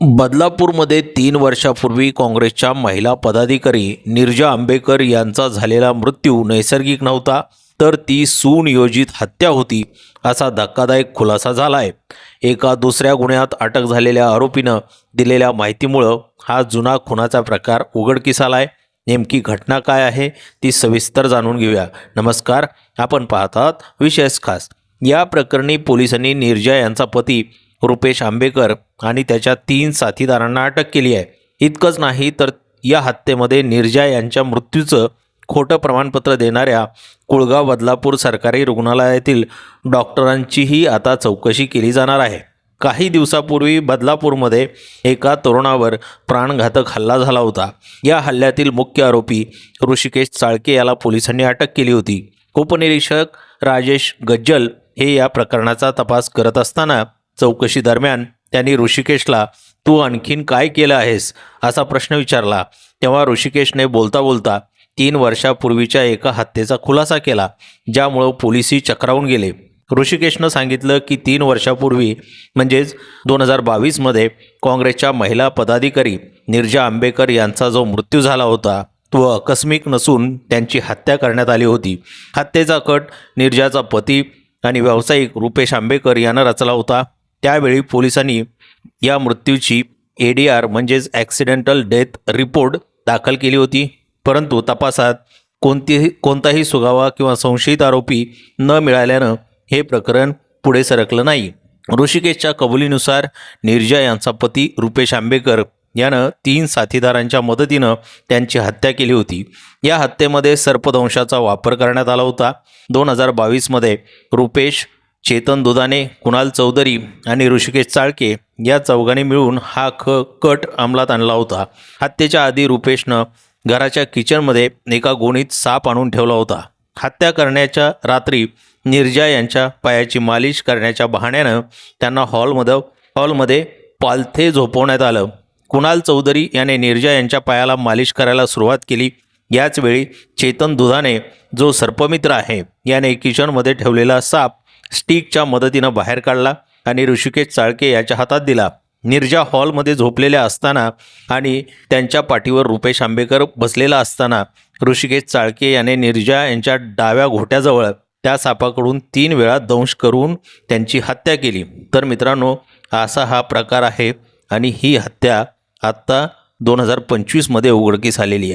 बदलापूरमध्ये तीन वर्षापूर्वी काँग्रेसच्या महिला पदाधिकारी निर्जा आंबेकर यांचा झालेला मृत्यू नैसर्गिक नव्हता तर ती सुनियोजित हत्या होती असा धक्कादायक खुलासा झाला आहे एका दुसऱ्या गुन्ह्यात अटक झालेल्या आरोपीनं दिलेल्या माहितीमुळं हा जुना खुनाचा प्रकार उघडकीस आला आहे नेमकी घटना काय आहे ती सविस्तर जाणून घेऊया. नमस्कार आपण पाहतात विशेष खास. या प्रकरणी पोलिसांनी निर्जा यांचा पती रुपेश आंबेकर आणि त्याच्या तीन साथीदारांना अटक केली आहे. इतकंच नाही तर या हत्येमध्ये निर्जा यांच्या मृत्यूचं खोटं प्रमाणपत्र देणाऱ्या कुळगाव बदलापूर सरकारी रुग्णालयातील डॉक्टरांचीही आता चौकशी केली जाणार आहे. काही दिवसापूर्वी बदलापूरमध्ये एका तरुणावर प्राणघातक हल्ला झाला होता. या हल्ल्यातील मुख्य आरोपी ऋषिकेश चाळके याला पोलिसांनी अटक केली होती. उपनिरीक्षक राजेश गज्जल हे या प्रकरणाचा तपास करत असताना चौकशी दरम्यान त्यांनी ऋषिकेशला तू आणखीन काय केलं आहेस? असा प्रश्न विचारला. तेव्हा ऋषिकेशने बोलता बोलता तीन वर्षापूर्वीच्या एका हत्येचा खुलासा केला ज्यामुळं पोलिसी चक्रावून गेले. ऋषिकेशनं सांगितलं की तीन वर्षापूर्वी म्हणजेच दोन हजार बावीसमध्ये काँग्रेसच्या महिला पदाधिकारी निर्जा आंबेकर यांचा जो मृत्यू झाला होता तो आकस्मिक नसून त्यांची हत्या करण्यात आली होती. हत्येचा कट निर्जाचा पती आणि व्यावसायिक रुपेश आंबेकर यानं रचला होता. त्यावेळी पोलिसांनी या मृत्यूची ए डी आर म्हणजेच ॲक्सिडेंटल डेथ रिपोर्ट दाखल केली होती. परंतु तपासात कोणतीही कोणताही सुगावा किंवा संशयित आरोपी न मिळाल्यानं हे प्रकरण पुढे सरकलं नाही. ऋषिकेशच्या कबुलीनुसार निर्जा यांचा पती रुपेश आंबेकर यानं तीन साथीदारांच्या मदतीनं त्यांची हत्या केली होती. या हत्येमध्ये सर्पदंशाचा वापर करण्यात आला होता. दोन हजार बावीसमध्ये रुपेश चेतन दुधाने कुणाल चौधरी आणि ऋषिकेश चाळके या चौघांनी मिळून हा ख कट अंमलात आणला होता. हत्येच्या आधी रुपेशनं घराच्या किचनमध्ये एका गोणीत साप आणून ठेवला होता. हत्या करण्याच्या रात्री निर्जा यांच्या पायाची मालिश करण्याच्या बहाण्यानं त्यांना हॉलमध्ये हॉलमध्ये पालथे झोपवण्यात आलं. कुणाल चौधरी याने निर्जा यांच्या पायाला मालिश करायला सुरुवात केली. याचवेळी चेतन दुधाने जो सर्पमित्र आहे याने किचनमध्ये ठेवलेला साप स्टिकच्या मदतीनं बाहेर काढला आणि ऋषिकेश चाळके याच्या हातात दिला. निर्जा हॉलमध्ये झोपलेल्या असताना आणि त्यांच्या पाठीवर रुपेश आंबेकर बसलेला असताना ऋषिकेश चाळके याने निर्जा यांच्या डाव्या घोट्याजवळ त्या सापाकडून तीन वेळा दंश करून त्यांची हत्या केली. तर मित्रांनो असा हा प्रकार आहे आणि ही हत्या आत्ता दोन हजार पंचवीसमध्ये उघडकीस आलेली आहे.